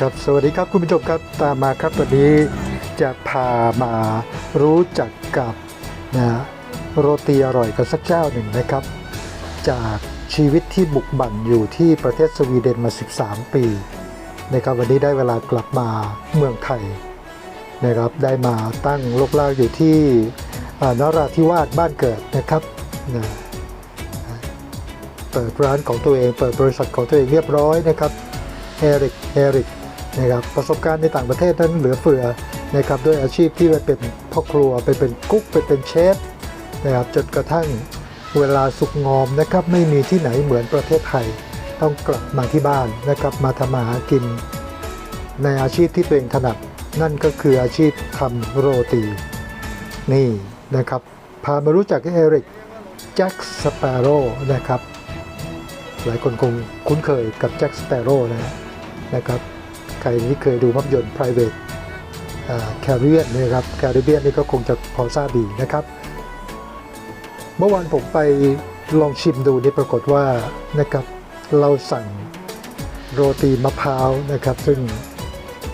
ครับสวัสดีครับคุณผู้ชมครับตามมาครับวันนี้จะพามารู้จักกับนะโรตีอร่อยกันสักเจ้าหนึ่งนะครับ จากชีวิตที่บุกบั่นอยู่ที่ประเทศสวีเดนมา 13 ปีนะครับวันนี้ได้เวลากลับมาเมืองไทยนะครับได้มาตั้งลกลากอยู่ที่อ่านราธิวาสบ้านเกิดนะครับนะเปิดร้านของตัวเองเปิดบริษัทของตัวเองเรียบร้อยนะครับเอริกเอริก นะครับประสบการณ์ในต่างประเทศนั้นเหลือเฟือนะครับด้วยอาชีพที่ไปเป็นพ่อครัวไปเป็นกุ๊กไปเป็นเชฟนะครับจนกระทั่งเวลาสุกงอมนะครับไม่มีที่ไหนเหมือนประเทศไทย ต้องกลับมาที่บ้านนะครับมาทำมาหากิน ในอาชีพที่ตัวเองถนัดนั่นก็คืออาชีพทำโรตี นี่นะครับพามารู้จักเอริกแจ็คสเปโร่นะครับหลายคนคงคุ้นเคยกับแจ็คสเปโร่นะนะครับ ใครที่เคยดูภาพยนตร์ private แคริเบียนนะครับแคริเบียนนี่ก็คงจะพอทราบดีนะครับ เมื่อวานผมไปลองชิมดูนี่ปรากฏว่านะครับเราสั่งโรตีมะพร้าวนะครับซึ่ง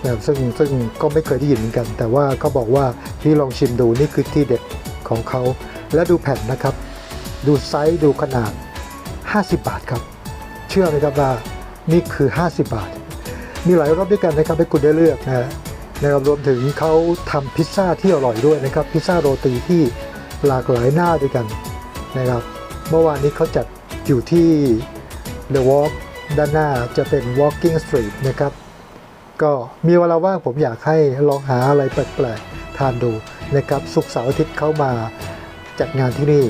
นะครับซึ่งซึ่งก็ไม่เคยได้ยินเหมือนกัน แต่ว่าเขาบอกว่าที่ลองชิมดูนี่คือที่เด็ดของเขา และดูแผ่นนะครับ ดูไซส์ดูขนาด 50 บาทครับ เชื่อไหมครับว่านี่คือ 50 บาท มีหลายรสด้วยกันนะครับให้คุณได้เลือกนะนะครับรวมถึงเขาทำพิซซ่าที่อร่อยด้วยนะครับพิซซ่าโรตีที่หลากหลายหน้าด้วยกันนะครับเมื่อวานนี้เขาจัดอยู่ที่ The Walk ด้านหน้าจะเป็น Walking Street นะครับก็มีเวลาว่างผมอยากให้ลองหาอะไรแปลกๆทานดูนะครับสุกร์เสาร์อาทิตย์เข้ามาจัดงานที่นี่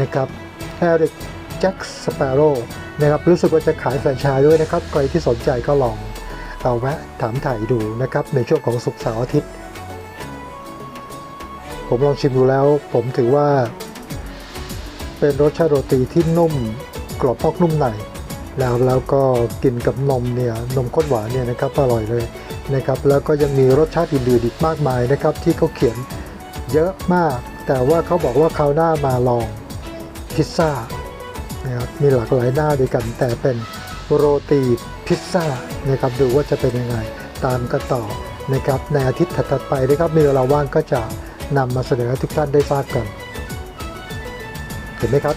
นะครับ Eric Jack Sparrow นะครับรู้สึกว่าจะขายแฟรนไชส์ด้วยนะครับใครที่สนใจก็ลอง เอาแวะถามถ่ายดูนะครับในช่วงของศุกร์เสาร์อาทิตย์ ผมลองชิมดูแล้ว ผมถือว่า เป็นรสชาติโรตีที่นุ่มกรอบนอกนุ่มในแล้วแล้วก็กินกับนมเนี่ยนมข้นหวานเนี่ยนะครับอร่อยเลยนะครับแล้วก็ยังมีรสชาติอื่นๆอีกมากมายนะครับ ที่เขาเขียนเยอะมาก แต่ว่าเขาบอกว่าคราวหน้ามาลองพิซซ่านะครับมีหลากหลายหน้าด้วยกันแต่เป็น โรตีพิซซ่านะครับดูว่าจะเป็นยังไงตามกันต่อนะครับในอาทิตย์ถัดไปนะครับมีเวลาว่างก็จะนำมาเสนอให้ทุกท่านได้ทราบกัน เห็นไหมครับ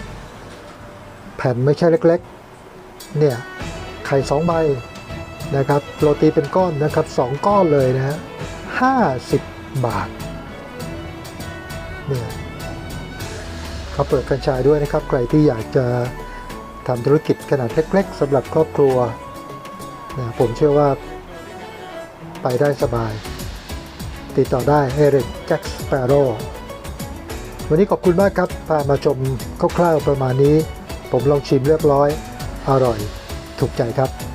แผ่นไม่ใช่เล็กๆเนี่ยไข่สองใบนะครับโรตีเป็นก้อนนะครับสองก้อนเลยนะฮะห้าสิบบาทเนี่ยเขาเปิดแฟรนไชส์ด้วยนะครับใครที่อยากจะ ทำธุรกิจขนาดเล็กๆสำหรับครอบครัวนะผมเชื่อว่าไปได้สบาย ติดต่อได้เอริกแจ็คสเปโร่วันนี้ขอบคุณมากครับพามาชมคร่าวๆประมาณนี้ ผมลองชิมเรียบร้อย อร่อย ถูกใจครับ